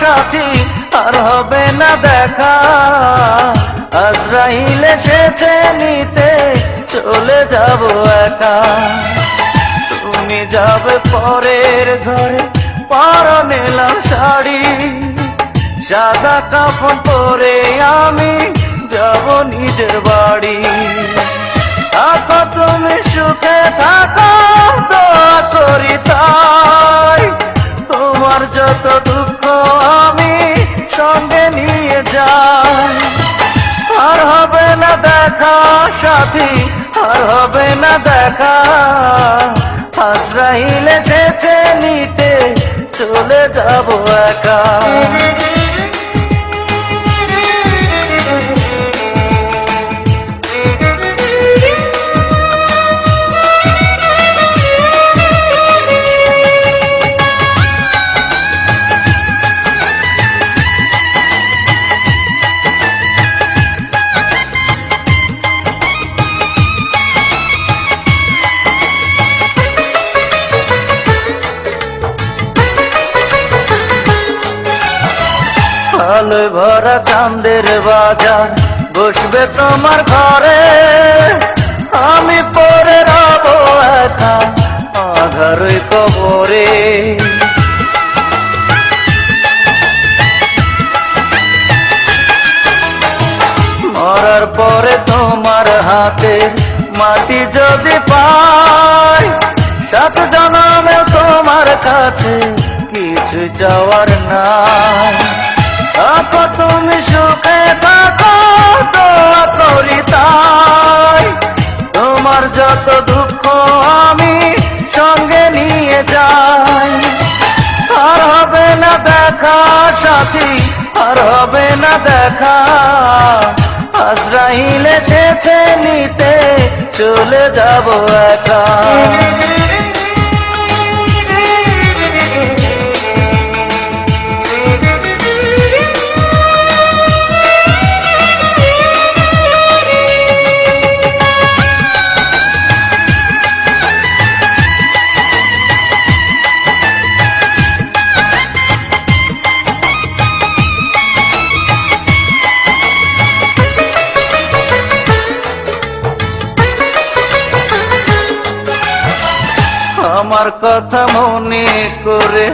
সাথী, আর হবে না দেখা। আজরাইল এসেছে নিতে, চলে যাব একা। তুমি যাবে পরের ঘরে পরনে নিলাম শাড়ি। সাদা কাপড় পরে আমি যাব নিজের বাড়ি। থাকো তুমি সুখে, থাকো, দোয়া করি তাই। নিয়ে যাই আর হবে না দেখা সাথী, আর হবে না দেখা। আজরাইল এসেছে নিতে, চলে যাব একা। আলো ভরা চাঁদের বাজার। বসবে তোমার ঘরে। আমি পরে রব একা আধার কবরে। মরার পরে তোমার হাতে মাটি যদি পাই, সাত জনমে তোমার কাছে, কিছু যাওয়ার নাই। দেখা। আজরাইল এসেছে নিতে চলে যাব একা। আমার কথা মনে করে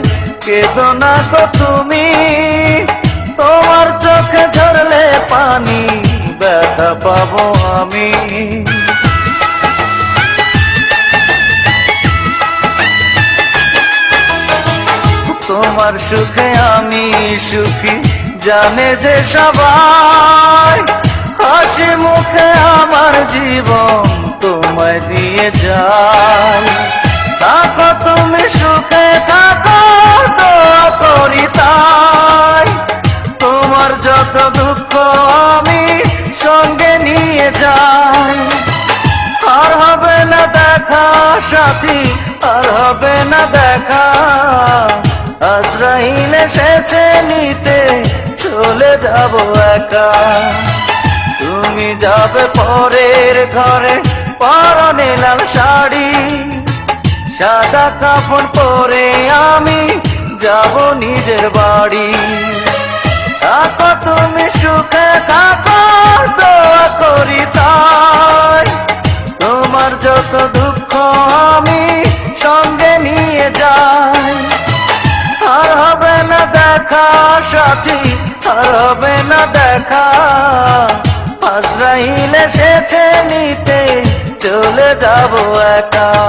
কেঁদো না গো তুমি। তোমার চোখে ঝরলে পানি, ব্যথা পাবো আমি। তোমার সুখে আমি সুখী, জানে যে সবাই হাসি মুখে আমার জীবন তোমায় দিয়ে যায়। থাকো তুমি সুখে থাকো, দোয়া করি তোমার যত দুঃখ আমি সঙ্গে নিয়ে যাই। আর হবে না দেখা সাথী, আর হবে না দেখা। আজরাইল এসেছে নিতে, চলে যাব একা। তুমি যাবে পরের ঘরে, পরনে লাল শাড়ি। সাদা কাপড় পরে আমি যাব নিজের বাড়ি। থাকো তুমি সুখে থাকো, দোয়া করি তাই। তোমার যত দুঃখ আমি সঙ্গে নিয়ে যাই। আর হবে না দেখা সাথী, আর হবে না দেখা। আজরাইল এসেছে নিতে, চলে যাব একা।